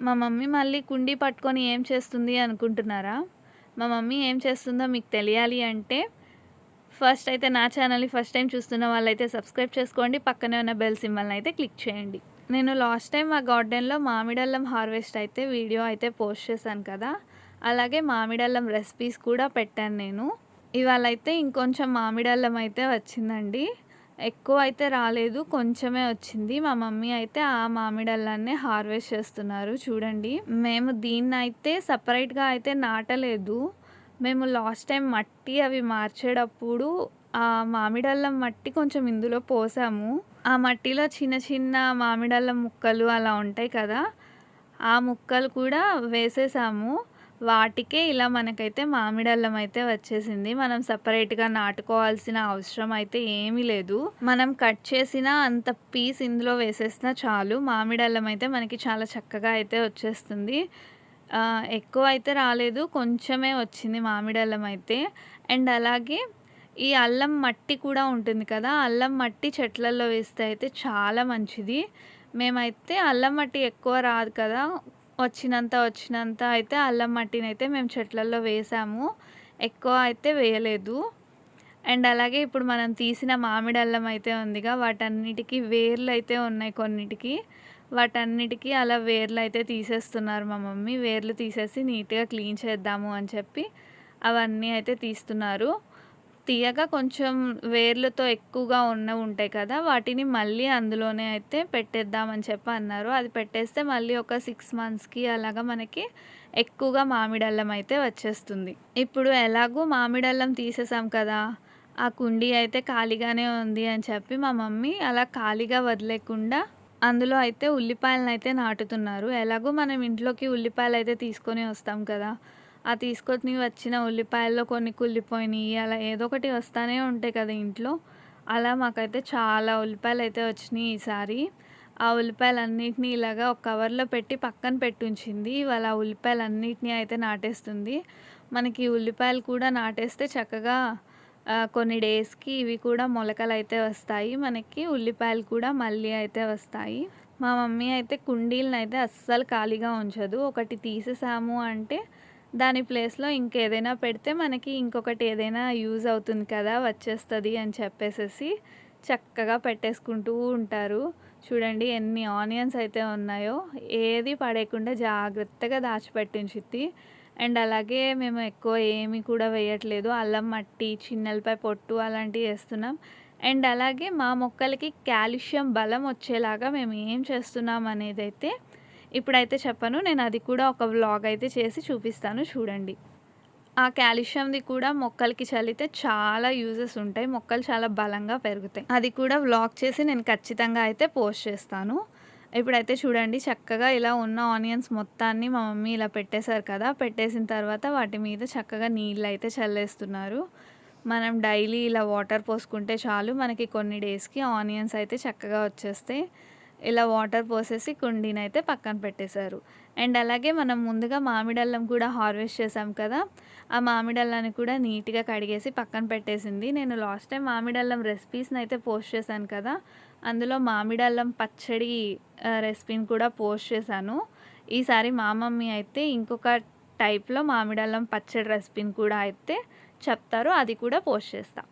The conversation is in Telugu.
మా మమ్మీ మళ్ళీ కుండీ పట్టుకొని ఏం చేస్తుంది అనుకుంటున్నారా? మా మమ్మీ ఏం చేస్తుందో మీకు తెలియాలి అంటే ఫస్ట్ అయితే నా ఛానల్ని ఫస్ట్ టైం చూస్తున్న వాళ్ళైతే సబ్స్క్రైబ్ చేసుకోండి పక్కనే ఉన్న బెల్ సింబల్ని అయితే క్లిక్ చేయండి. నేను లాస్ట్ టైం మా గార్డెన్లో మామిడల్లం హార్వెస్ట్ అయితే వీడియో అయితే పోస్ట్ చేశాను కదా అలాగే మామిడల్లం రెసిపీస్ కూడా పెట్టాను నేను. ఇవాళ అయితే ఇంకొంచెం మామిడల్లం అయితే వచ్చిందండి. ఎక్కువ అయితే రాలేదు కొంచెమే వచ్చింది. మా మమ్మీ అయితే ఆ మామిడల్లాన్నే హార్వెస్ట్ చేస్తున్నారు చూడండి. మేము దీన్ని అయితే సపరేట్గా అయితే నాటలేదు. మేము లాస్ట్ టైం మట్టి అవి మార్చేటప్పుడు ఆ మామిడల్లం మట్టి కొంచెం ఇందులో పోసాము. ఆ మట్టిలో చిన్న చిన్న మామిడల్లం ముక్కలు అలా ఉంటాయి కదా ఆ ముక్కలు కూడా వేసేసాము. వాటికే ఇలా మనకైతే మామిడి అల్లం అయితే వచ్చేసింది. మనం సపరేట్గా నాటుకోవాల్సిన అవసరం అయితే ఏమీ లేదు. మనం కట్ చేసిన అంత పీస్ ఇందులో వేసేసినా చాలు. మామిడి అల్లం అయితే మనకి చాలా చక్కగా అయితే వచ్చేస్తుంది. ఎక్కువ అయితే రాలేదు. కొంచెమే వచ్చింది మామిడి అల్లం అయితే. అండ్ అలాగే ఈ అల్లం మట్టి కూడా ఉంటుంది కదా అల్లం మట్టి చెట్లలో వేస్తే అయితే చాలా మంచిది. మేమైతే అల్లం మట్టి ఎక్కువ రాదు కదా వచ్చినంత వచ్చినంత అయితే అల్లం మట్టిని అయితే మేము చెట్లలో వేసాము. ఎక్కువ అయితే వేయలేదు. అండ్ అలాగే ఇప్పుడు మనం తీసిన మామిడి అల్లం అయితే ఉందిగా వాటన్నిటికీ వేర్లు అయితే ఉన్నాయి కొన్నిటికి. వాటన్నిటికీ అలా వేర్లు అయితే తీసేస్తున్నారు మా మమ్మీ. వేర్లు తీసేసి నీట్గా క్లీన్ చేద్దాము అని చెప్పి అవన్నీ అయితే తీస్తున్నారు. తీయగా కొంచెం వేర్లతో ఎక్కువగా ఉన్న ఉంటాయి కదా వాటిని మళ్ళీ అందులోనే అయితే పెట్టేద్దామని చెప్పి అన్నారు. అది పెట్టేస్తే మళ్ళీ ఒక సిక్స్ మంత్స్కి అలాగా మనకి ఎక్కువగా మామిడల్లం అయితే వచ్చేస్తుంది. ఇప్పుడు ఎలాగో మామిడల్లం తీసేసాం కదా ఆ కుండీ అయితే ఖాళీగానే ఉంది అని చెప్పి మా మమ్మీ అలా ఖాళీగా వదిలేకుండా అందులో అయితే ఉల్లిపాయలను అయితే నాటుతున్నారు. ఎలాగో మనం ఇంట్లోకి ఉల్లిపాయలు అయితే తీసుకొని వస్తాం కదా ఆ తీసుకొని వచ్చిన ఉల్లిపాయల్లో కొన్ని కుళ్ళిపోయినాయి అలా ఏదో ఒకటి వస్తూనే ఉంటాయి కదా ఇంట్లో. అలా మాకైతే చాలా ఉల్లిపాయలు అయితే వచ్చినాయి ఈసారి. ఆ ఉల్లిపాయలన్నిటిని ఇలాగా ఒక కవర్లో పెట్టి పక్కన పెట్టుంచింది. ఇవాళ ఆ ఉల్లిపాయలన్నిటినీ అయితే నాటేస్తుంది. మనకి ఉల్లిపాయలు కూడా నాటేస్తే చక్కగా కొన్ని డేస్కి ఇవి కూడా మొలకలు అయితే వస్తాయి. మనకి ఉల్లిపాయలు కూడా మళ్ళీ అయితే వస్తాయి. మా మమ్మీ అయితే కుండీలను అయితే అస్సలు ఖాళీగా ఉంచదు. ఒకటి తీసేసాము అంటే దాని ప్లేస్లో ఇంకేదైనా పెడితే మనకి ఇంకొకటి ఏదైనా యూజ్ అవుతుంది కదా వచ్చేస్తుంది అని చెప్పేసేసి చక్కగా పెట్టేసుకుంటూ ఉంటారు. చూడండి ఎన్ని ఆనియన్స్ అయితే ఉన్నాయో ఏది పడేయకుండా జాగ్రత్తగా దాచిపెట్టించిద్ది. అండ్ అలాగే మేము ఎక్కువ ఏమి కూడా వేయట్లేదు. అల్లం మట్టి చిన్నలపై పొట్టు అలాంటివి వేస్తున్నాం. అండ్ అలాగే మా మొక్కలకి కాల్షియం బలం వచ్చేలాగా మేము ఏం చేస్తున్నాం అనేది అయితే ఇప్పుడైతే చెప్పను నేను అది కూడా ఒక వ్లాగ్ అయితే చేసి చూపిస్తాను చూడండి. ఆ కాల్షియంది కూడా మొక్కలకి చల్లితే చాలా యూజెస్ ఉంటాయి మొక్కలు చాలా బలంగా పెరుగుతాయి. అది కూడా వ్లాగ్ చేసి నేను ఖచ్చితంగా అయితే పోస్ట్ చేస్తాను. ఇప్పుడైతే చూడండి చక్కగా ఇలా ఉన్న ఆనియన్స్ మొత్తాన్ని మా మమ్మీ ఇలా పెట్టేశారు కదా పెట్టేసిన తర్వాత వాటి మీద చక్కగా నీళ్ళు అయితే చల్లేస్తున్నారు. మనం డైలీ ఇలా వాటర్ పోసుకుంటే చాలు మనకి కొన్ని డేస్కి ఆనియన్స్ అయితే చక్కగా వచ్చేస్తాయి. ఇలా వాటర్ పోసేసి కుండీని అయితే పక్కన పెట్టేశారు. అండ్ అలాగే మనం ముందుగా మామిడల్లం కూడా హార్వెస్ట్ చేసాం కదా ఆ మామిడల్లాన్ని కూడా నీట్గా కడిగేసి పక్కన పెట్టేసింది. నేను లాస్ట్ టైం మామిడల్లం రెసిపీస్ని అయితే పోస్ట్ చేశాను కదా అందులో మామిడల్లం పచ్చడి రెసిపీని కూడా పోస్ట్ చేశాను. ఈసారి మా మమ్మీ అయితే ఇంకొక టైప్లో మామిడల్లం పచ్చడి రెసిపీని కూడా అయితే చెప్తారు అది కూడా పోస్ట్ చేస్తాను